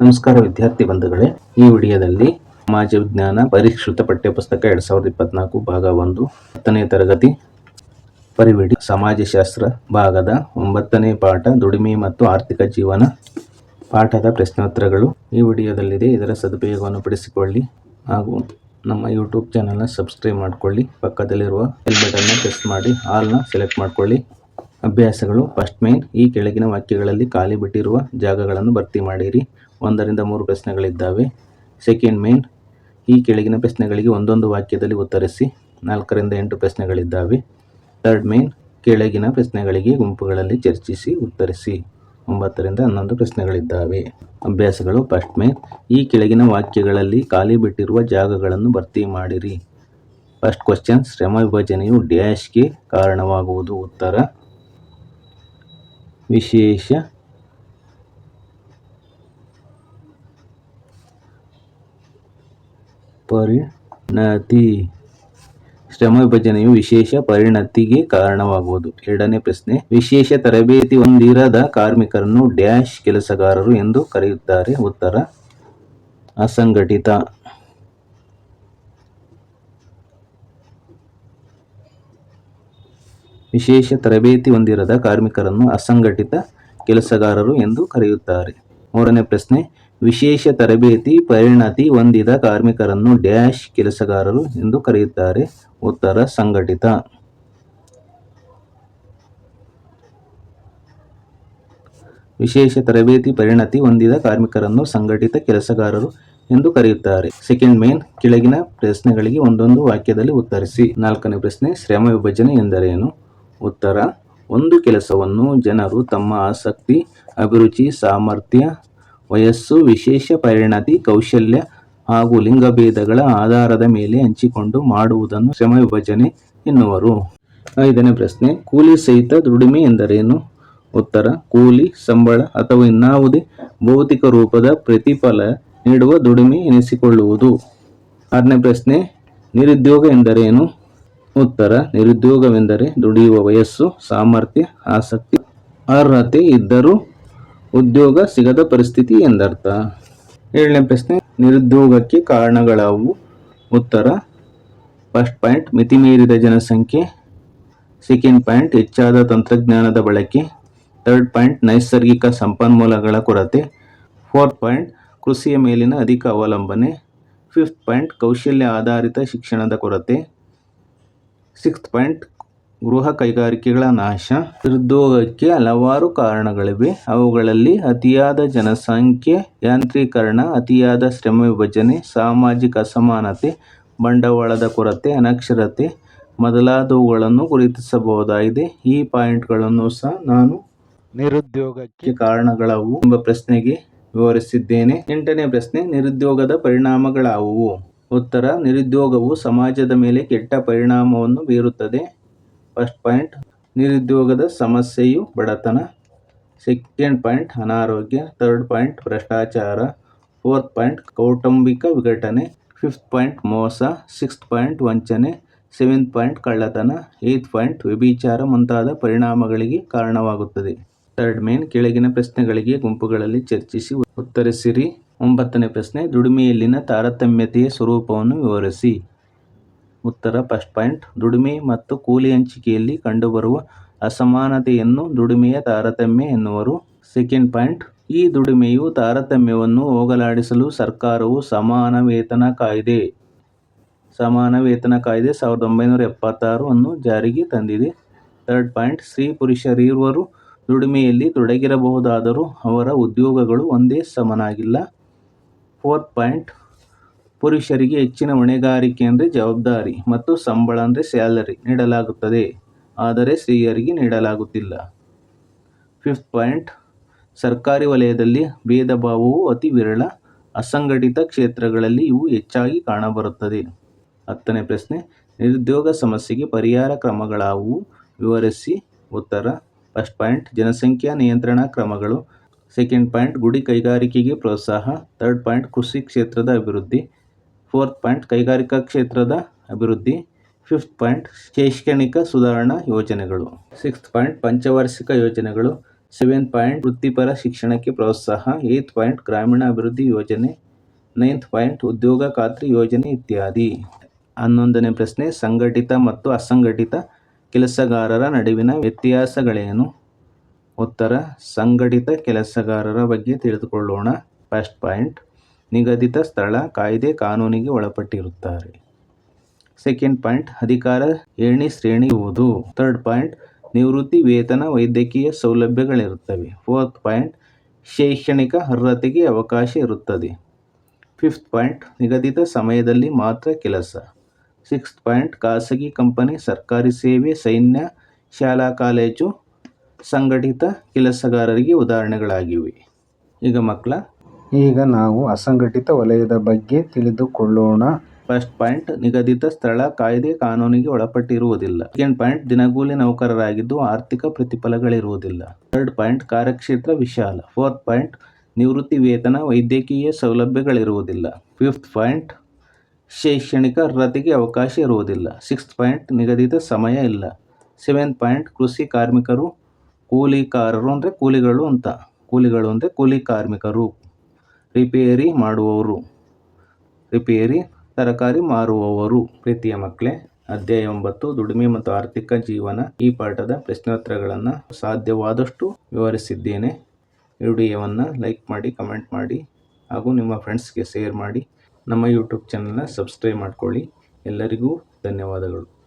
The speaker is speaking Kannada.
ನಮಸ್ಕಾರ ವಿದ್ಯಾರ್ಥಿ ಬಂಧುಗಳೇ. ಈ ವಿಡಿಯೋದಲ್ಲಿ ಸಮಾಜ ವಿಜ್ಞಾನ ಪರಿಷ್ಕೃತ ಪಠ್ಯಪುಸ್ತಕ ಎರಡ್ ಸಾವಿರದ ಇಪ್ಪತ್ನಾಲ್ಕು ಭಾಗ ಒಂದು ಹತ್ತನೇ ತರಗತಿ ಪರಿವಿಡಿ ಸಮಾಜಶಾಸ್ತ್ರ ಭಾಗದ ಒಂಬತ್ತನೇ ಪಾಠ ದುಡಿಮೆ ಮತ್ತು ಆರ್ಥಿಕ ಜೀವನ ಪಾಠದ ಪ್ರಶ್ನೋತ್ತರಗಳು. ಈ ವಿಡಿಯೋದಲ್ಲಿದೆ. ಇದರ ಸದುಪಯೋಗವನ್ನು ಪಡಿಸಿಕೊಳ್ಳಿ ಹಾಗೂ ನಮ್ಮ ಯೂಟ್ಯೂಬ್ ಚಾನಲ್ನ ಸಬ್ಸ್ಕ್ರೈಬ್ ಮಾಡಿಕೊಳ್ಳಿ. ಪಕ್ಕದಲ್ಲಿರುವ ಬೆಲ್ ಬಟನ್ನ ಪ್ರೆಸ್ ಮಾಡಿ. ಆಲ್ನ ಸೆಲೆಕ್ಟ್ ಮಾಡಿಕೊಳ್ಳಿ. ಅಭ್ಯಾಸಗಳು ಫಸ್ಟ್ ಮೇನ್ ಈ ಕೆಳಗಿನ ವಾಕ್ಯಗಳಲ್ಲಿ ಖಾಲಿ ಬಿಟ್ಟಿರುವ ಜಾಗಗಳನ್ನು ಭರ್ತಿ ಮಾಡಿರಿ. ಒಂದರಿಂದ ಮೂರು ಪ್ರಶ್ನೆಗಳಿದ್ದಾವೆ. ಸೆಕೆಂಡ್ ಮೇನ್ ಈ ಕೆಳಗಿನ ಪ್ರಶ್ನೆಗಳಿಗೆ ಒಂದೊಂದು ವಾಕ್ಯದಲ್ಲಿ ಉತ್ತರಿಸಿ ನಾಲ್ಕರಿಂದ ಎಂಟು ಪ್ರಶ್ನೆಗಳಿದ್ದಾವೆ. ಥರ್ಡ್ ಮೇನ್ ಕೆಳಗಿನ ಪ್ರಶ್ನೆಗಳಿಗೆ ಗುಂಪುಗಳಲ್ಲಿ ಚರ್ಚಿಸಿ ಉತ್ತರಿಸಿ ಒಂಬತ್ತರಿಂದ ಹನ್ನೊಂದು ಪ್ರಶ್ನೆಗಳಿದ್ದಾವೆ. ಅಭ್ಯಾಸಗಳು. ಫಸ್ಟ್ ಮೇನ್ ಈ ಕೆಳಗಿನ ವಾಕ್ಯಗಳಲ್ಲಿ ಖಾಲಿ ಬಿಟ್ಟಿರುವ ಜಾಗಗಳನ್ನು ಭರ್ತಿ ಮಾಡಿರಿ. ಫಸ್ಟ್ ಕ್ವಶನ್ ಶ್ರಮ ವಿಭಜನೆಯು ಡ್ಯಾಶ್ಗೆ ಕಾರಣವಾಗುವುದು. ಉತ್ತರ, ವಿಶೇಷ ಪರಿಣತಿ ಶ್ರಮ ವಿಭಜನೆಯು ವಿಶೇಷ ಪರಿಣತಿಗೆ ಕಾರಣವಾಗುವುದು. ಎರಡನೇ ಪ್ರಶ್ನೆ, ವಿಶೇಷ ತರಬೇತಿ ಹೊಂದಿರದ ಕಾರ್ಮಿಕರನ್ನು ಡ್ಯಾಶ್ ಕೆಲಸಗಾರರು ಎಂದು ಕರೆಯುತ್ತಾರೆ. ಉತ್ತರ, ಅಸಂಘಟಿತ. ವಿಶೇಷ ತರಬೇತಿ ಹೊಂದಿರದ ಕಾರ್ಮಿಕರನ್ನು ಅಸಂಘಟಿತ ಕೆಲಸಗಾರರು ಎಂದು ಕರೆಯುತ್ತಾರೆ. ಮೂರನೇ ಪ್ರಶ್ನೆ ವಿಶೇಷ ತರಬೇತಿ ಪರಿಣತಿ ಹೊಂದಿದ ಕಾರ್ಮಿಕರನ್ನು ಡ್ಯಾಶ್ ಕೆಲಸಗಾರರು ಎಂದು ಕರೆಯುತ್ತಾರೆ. ಉತ್ತರ, ಸಂಘಟಿತ. ವಿಶೇಷ ತರಬೇತಿ ಪರಿಣತಿ ಹೊಂದಿದ ಕಾರ್ಮಿಕರನ್ನು ಸಂಘಟಿತ ಕೆಲಸಗಾರರು ಎಂದು ಕರೆಯುತ್ತಾರೆ. ಸೆಕೆಂಡ್ ಮೇನ್ ಕೆಳಗಿನ ಪ್ರಶ್ನೆಗಳಿಗೆ ಒಂದೊಂದು ವಾಕ್ಯದಲ್ಲಿ ಉತ್ತರಿಸಿ. ನಾಲ್ಕನೇ ಪ್ರಶ್ನೆ, ಶ್ರಮ ವಿಭಜನೆ ಎಂದರೇನು? ಉತ್ತರ, ಒಂದು ಕೆಲಸವನ್ನು ಜನರು ತಮ್ಮ ಆಸಕ್ತಿ, ಅಭಿರುಚಿ, ಸಾಮರ್ಥ್ಯ ವಯಸ್ಸು, ವಿಶೇಷ ಪರಿಣತಿ, ಕೌಶಲ್ಯ ಹಾಗೂ ಲಿಂಗಭೇದಗಳ ಆಧಾರದ ಮೇಲೆ ಹಂಚಿಕೊಂಡು ಮಾಡುವುದನ್ನು ಶ್ರಮ ವಿಭಜನೆ ಎನ್ನುವರು. ಐದನೇ ಪ್ರಶ್ನೆ, ಕೂಲಿ ಸಹಿತ ದುಡಿಮೆ ಎಂದರೇನು? ಉತ್ತರ, ಕೂಲಿ, ಸಂಬಳ ಅಥವಾ ಇನ್ನಾವುದೇ ಭೌತಿಕ ರೂಪದ ಪ್ರತಿಫಲ ನೀಡುವ ದುಡಿಮೆ ಎನಿಸಿಕೊಳ್ಳುವುದು. ಆರನೇ ಪ್ರಶ್ನೆ, ನಿರುದ್ಯೋಗ ಎಂದರೇನು? ಉತ್ತರ, ನಿರುದ್ಯೋಗವೆಂದರೆ ದುಡಿಯುವ ವಯಸ್ಸು, ಸಾಮರ್ಥ್ಯ, ಆಸಕ್ತಿ, ಅರ್ಹತೆ ಇದ್ದರೂ ಉದ್ಯೋಗ ಸಿಗದ ಪರಿಸ್ಥಿತಿ ಎಂದರ್ಥ. ಏಳನೇ ಪ್ರಶ್ನೆ, ನಿರುದ್ಯೋಗಕ್ಕೆ ಕಾರಣಗಳಾವು? ಉತ್ತರ ಫಸ್ಟ್ ಪಾಯಿಂಟ್ ಮಿತಿಮೀರಿದ ಜನಸಂಖ್ಯೆ. ಸೆಕೆಂಡ್ ಪಾಯಿಂಟ್ ಹೆಚ್ಚಾದ ತಂತ್ರಜ್ಞಾನದ ಬಳಕೆ. ಥರ್ಡ್ ಪಾಯಿಂಟ್ ನೈಸರ್ಗಿಕ ಸಂಪನ್ಮೂಲಗಳ ಕೊರತೆ. ಫೋರ್ತ್ ಪಾಯಿಂಟ್ ಕೃಷಿಯ ಮೇಲಿನ ಅಧಿಕ ಅವಲಂಬನೆ. ಫಿಫ್ತ್ ಪಾಯಿಂಟ್ ಕೌಶಲ್ಯ ಆಧಾರಿತ ಶಿಕ್ಷಣದ ಕೊರತೆ. ಸಿಕ್ಸ್ತ್ ಪಾಯಿಂಟ್ ಗೃಹ ಕೈಗಾರಿಕೆಗಳ ನಾಶ ನಿರುದ್ಯೋಗಕ್ಕೆ ಹಲವಾರು ಕಾರಣಗಳಿವೆ. ಅವುಗಳಲ್ಲಿ ಅತಿಯಾದ ಜನಸಂಖ್ಯೆ, ಯಾಂತ್ರೀಕರಣ, ಅತಿಯಾದ ಶ್ರಮ ವಿಭಜನೆ, ಸಾಮಾಜಿಕ ಅಸಮಾನತೆ, ಬಂಡವಾಳದ ಕೊರತೆ, ಅನಕ್ಷರತೆ ಮೊದಲಾದವುಗಳನ್ನು ಗುರುತಿಸಬಹುದಾಗಿದೆ. ಈ ಪಾಯಿಂಟ್ಗಳನ್ನು ಸಹ ನಾನು ನಿರುದ್ಯೋಗಕ್ಕೆ ಕಾರಣಗಳವು ಎಂಬ ಪ್ರಶ್ನೆಗೆ ವಿವರಿಸಿದ್ದೇನೆ. ಎಂಟನೇ ಪ್ರಶ್ನೆ, ನಿರುದ್ಯೋಗದ ಪರಿಣಾಮಗಳಾವುವು? ಉತ್ತರ, ನಿರುದ್ಯೋಗವು ಸಮಾಜದ ಮೇಲೆ ಕೆಟ್ಟ ಪರಿಣಾಮವನ್ನು ಬೀರುತ್ತದೆ. ಫಸ್ಟ್ ಪಾಯಿಂಟ್, ನಿರುದ್ಯೋಗದ ಸಮಸ್ಯೆಯು ಬಡತನ. ಸೆಕೆಂಡ್ ಪಾಯಿಂಟ್, ಅನಾರೋಗ್ಯ. ಥರ್ಡ್ ಪಾಯಿಂಟ್, ಭ್ರಷ್ಟಾಚಾರ. ಫೋರ್ತ್ ಪಾಯಿಂಟ್, ಕೌಟುಂಬಿಕ ವಿಘಟನೆ. ಫಿಫ್ತ್ ಪಾಯಿಂಟ್, ಮೋಸ. ಸಿಕ್ಸ್ತ್ ಪಾಯಿಂಟ್, ವಂಚನೆ. ಸೆವೆಂತ್ ಪಾಯಿಂಟ್, ಕಳ್ಳತನ. ಏತ್ ಪಾಯಿಂಟ್, ವ್ಯಭಿಚಾರ ಮುಂತಾದ ಪರಿಣಾಮಗಳಿಗೆ ಕಾರಣವಾಗುತ್ತದೆ. ಥರ್ಡ್ ಮೇನ್, ಕೆಳಗಿನ ಪ್ರಶ್ನೆಗಳಿಗೆ ಗುಂಪುಗಳಲ್ಲಿ ಚರ್ಚಿಸಿ ಉತ್ತರಿಸಿರಿ. ಒಂಬತ್ತನೇ ಪ್ರಶ್ನೆ, ದುಡಿಮೆಯಲ್ಲಿನ ತಾರತಮ್ಯತೆಯ ಸ್ವರೂಪವನ್ನು ವಿವರಿಸಿ. ಉತ್ತರ ಫಸ್ಟ್ ಪಾಯಿಂಟ್. ದುಡಿಮೆ ಮತ್ತು ಕೂಲಿ ಹಂಚಿಕೆಯಲ್ಲಿ ಕಂಡುಬರುವ ಅಸಮಾನತೆಯನ್ನು ದುಡಿಮೆಯ ತಾರತಮ್ಯ ಎನ್ನುವರು. Second point. ಈ ದುಡಿಮೆಯು ತಾರತಮ್ಯವನ್ನು ಹೋಗಲಾಡಿಸಲು ಸರ್ಕಾರವು ಸಮಾನ ವೇತನ ಕಾಯ್ದೆ, ಸಮಾನ ವೇತನ ಕಾಯ್ದೆ ಸಾವಿರದ ಒಂಬೈನೂರ ಎಪ್ಪತ್ತಾರು ಅನ್ನು ಜಾರಿಗೆ ತಂದಿದೆ. Third point. ಸ್ತ್ರೀ ಪುರುಷರಿರುವರು ದುಡಿಮೆಯಲ್ಲಿ ತೊಡಗಿರಬಹುದಾದರೂ ಅವರ ಉದ್ಯೋಗಗಳು ಒಂದೇ ಸಮನಾಗಿಲ್ಲ. Fourth point. ಪುರುಷರಿಗೆ ಹೆಚ್ಚಿನ ಹೊಣೆಗಾರಿಕೆ ಅಂದರೆ ಜವಾಬ್ದಾರಿ ಮತ್ತು ಸಂಬಳ ಅಂದರೆ ಸ್ಯಾಲರಿ ನೀಡಲಾಗುತ್ತದೆ. ಆದರೆ ಸ್ತ್ರೀಯರಿಗೆ ನೀಡಲಾಗುತ್ತಿಲ್ಲ. ಫಿಫ್ತ್ ಪಾಯಿಂಟ್, ಸರ್ಕಾರಿ ವಲಯದಲ್ಲಿ ಭೇದ ಭಾವವು ಅತಿ ವಿರಳ, ಅಸಂಘಟಿತ ಕ್ಷೇತ್ರಗಳಲ್ಲಿ ಇವು ಹೆಚ್ಚಾಗಿ ಕಾಣಬರುತ್ತದೆ. ಹತ್ತನೇ ಪ್ರಶ್ನೆ, ನಿರುದ್ಯೋಗ ಸಮಸ್ಯೆಗೆ ಪರಿಹಾರ ಕ್ರಮಗಳಾವು ವಿವರಿಸಿ. ಉತ್ತರ, ಫಸ್ಟ್ ಪಾಯಿಂಟ್, ಜನಸಂಖ್ಯಾ ನಿಯಂತ್ರಣ ಕ್ರಮಗಳು. ಸೆಕೆಂಡ್ ಪಾಯಿಂಟ್, ಗುಡಿ ಕೈಗಾರಿಕೆಗೆ ಪ್ರೋತ್ಸಾಹ. ಥರ್ಡ್ ಪಾಯಿಂಟ್, ಕೃಷಿ ಕ್ಷೇತ್ರದ ಅಭಿವೃದ್ಧಿ. ಫೋರ್ತ್ ಪಾಯಿಂಟ್ ಕೈಗಾರಿಕಾ ಕ್ಷೇತ್ರದ ಅಭಿವೃದ್ಧಿ, ಫಿಫ್ತ್ ಪಾಯಿಂಟ್ ಶೈಕ್ಷಣಿಕ ಸುಧಾರಣಾ ಯೋಜನೆಗಳು, ಸಿಕ್ಸ್ತ್ ಪಾಯಿಂಟ್ ಪಂಚವಾರ್ಷಿಕ ಯೋಜನೆಗಳು ಸೆವೆಂತ್ ಪಾಯಿಂಟ್ ವೃತ್ತಿಪರ ಶಿಕ್ಷಣಕ್ಕೆ ಪ್ರೋತ್ಸಾಹ ಏತ್ ಪಾಯಿಂಟ್ ಗ್ರಾಮೀಣ ಅಭಿವೃದ್ಧಿ ಯೋಜನೆ, ನೈನ್ತ್ ಪಾಯಿಂಟ್ ಉದ್ಯೋಗ ಖಾತ್ರಿ ಯೋಜನೆ ಇತ್ಯಾದಿ. ಹನ್ನೊಂದನೇ ಪ್ರಶ್ನೆ, ಸಂಘಟಿತ ಮತ್ತು ಅಸಂಘಟಿತ ಕೆಲಸಗಾರರ ನಡುವಿನ ವ್ಯತ್ಯಾಸಗಳೇನು? ಉತ್ತರ, ಸಂಘಟಿತ ಕೆಲಸಗಾರರ ಬಗ್ಗೆ ತಿಳಿದುಕೊಳ್ಳೋಣ. ಫಸ್ಟ್ ಪಾಯಿಂಟ್ ನಿಗದಿತ ಸ್ಥಳ ಕಾಯ್ದೆ ಕಾನೂನಿಗೆ ಒಳಪಟ್ಟಿರುತ್ತಾರೆ. ಸೆಕೆಂಡ್ ಪಾಯಿಂಟ್ ಅಧಿಕಾರ ಏಣಿ ಶ್ರೇಣಿ ಇರುವುದು ಥರ್ಡ್ ಪಾಯಿಂಟ್ ನಿವೃತ್ತಿ ವೇತನ ವೈದ್ಯಕೀಯ ಸೌಲಭ್ಯಗಳಿರುತ್ತವೆ. ಫೋರ್ತ್ ಪಾಯಿಂಟ್ ಶೈಕ್ಷಣಿಕ ಅರ್ಹತೆಗೆ ಅವಕಾಶ ಇರುತ್ತದೆ. ಫಿಫ್ತ್ ಪಾಯಿಂಟ್ ನಿಗದಿತ ಸಮಯದಲ್ಲಿ ಮಾತ್ರ ಕೆಲಸ. ಸಿಕ್ಸ್ತ್ ಪಾಯಿಂಟ್ ಖಾಸಗಿ ಕಂಪನಿ, ಸರ್ಕಾರಿ ಸೇವೆ, ಸೈನ್ಯ, ಶಾಲಾ, ಕಾಲೇಜು, ಸಂಘಟಿತ ಕೆಲಸಗಾರರಿಗೆ ಉದಾಹರಣೆಗಳಾಗಿವೆ. ಈಗ ಮಕ್ಕಳ ಈಗ ನಾವು ಅಸಂಘಟಿತ ವಲಯದ ಬಗ್ಗೆ ತಿಳಿದುಕೊಳ್ಳೋಣ. ಫಸ್ಟ್ ಪಾಯಿಂಟ್, ನಿಗದಿತ ಸ್ಥಳ ಕಾಯ್ದೆ ಕಾನೂನಿಗೆ ಒಳಪಟ್ಟಿರುವುದಿಲ್ಲ. ಸೆಕೆಂಡ್ ಪಾಯಿಂಟ್, ದಿನಗೂಲಿ ನೌಕರರಾಗಿದ್ದು ಆರ್ಥಿಕ ಪ್ರತಿಫಲಗಳಿರುವುದಿಲ್ಲ. ಥರ್ಡ್ ಪಾಯಿಂಟ್, ಕಾರ್ಯಕ್ಷೇತ್ರ ವಿಶಾಲ. ಫೋರ್ತ್ ಪಾಯಿಂಟ್, ನಿವೃತ್ತಿ ವೇತನ, ವೈದ್ಯಕೀಯ ಸೌಲಭ್ಯಗಳಿರುವುದಿಲ್ಲ. ಫಿಫ್ತ್ ಪಾಯಿಂಟ್, ಶೈಕ್ಷಣಿಕ ಅರ್ಹತೆಗೆ ಅವಕಾಶ ಇರುವುದಿಲ್ಲ. ಸಿಕ್ಸ್ತ್ ಪಾಯಿಂಟ್, ನಿಗದಿತ ಸಮಯ ಇಲ್ಲ. ಸೆವೆಂತ್ ಪಾಯಿಂಟ್, ಕೃಷಿ ಕಾರ್ಮಿಕರು, ಕೂಲಿಕಾರರು ಅಂದರೆ ಕೂಲಿಗಳು ಅಂತ. ಕೂಲಿಗಳು ಅಂದರೆ ಕೂಲಿ ಕಾರ್ಮಿಕರು. ರಿಪೇರಿ ಮಾಡುವವರು. ರಿಪೇರಿ, ತರಕಾರಿ ಮಾರುವವರು. ಪ್ರೀತಿಯ ಮಕ್ಕಳೇ, ಅಧ್ಯಾಯ ಒಂಬತ್ತು, ದುಡಿಮೆ ಮತ್ತು ಆರ್ಥಿಕ ಜೀವನ. ಈ ಪಾಠದ ಪ್ರಶ್ನೋತ್ತರಗಳನ್ನು ಸಾಧ್ಯವಾದಷ್ಟು ವಿವರಿಸಿದ್ದೇನೆ. ವಿಡಿಯೋವನ್ನು ಲೈಕ್ ಮಾಡಿ, ಕಮೆಂಟ್ ಮಾಡಿ, ಹಾಗೂ ನಿಮ್ಮ ಫ್ರೆಂಡ್ಸ್ಗೆ ಶೇರ್ ಮಾಡಿ. ನಮ್ಮ ಯೂಟ್ಯೂಬ್ ಚಾನಲ್ನ ಸಬ್ಸ್ಕ್ರೈಬ್ ಮಾಡ್ಕೊಳ್ಳಿ. ಎಲ್ಲರಿಗೂ ಧನ್ಯವಾದಗಳು.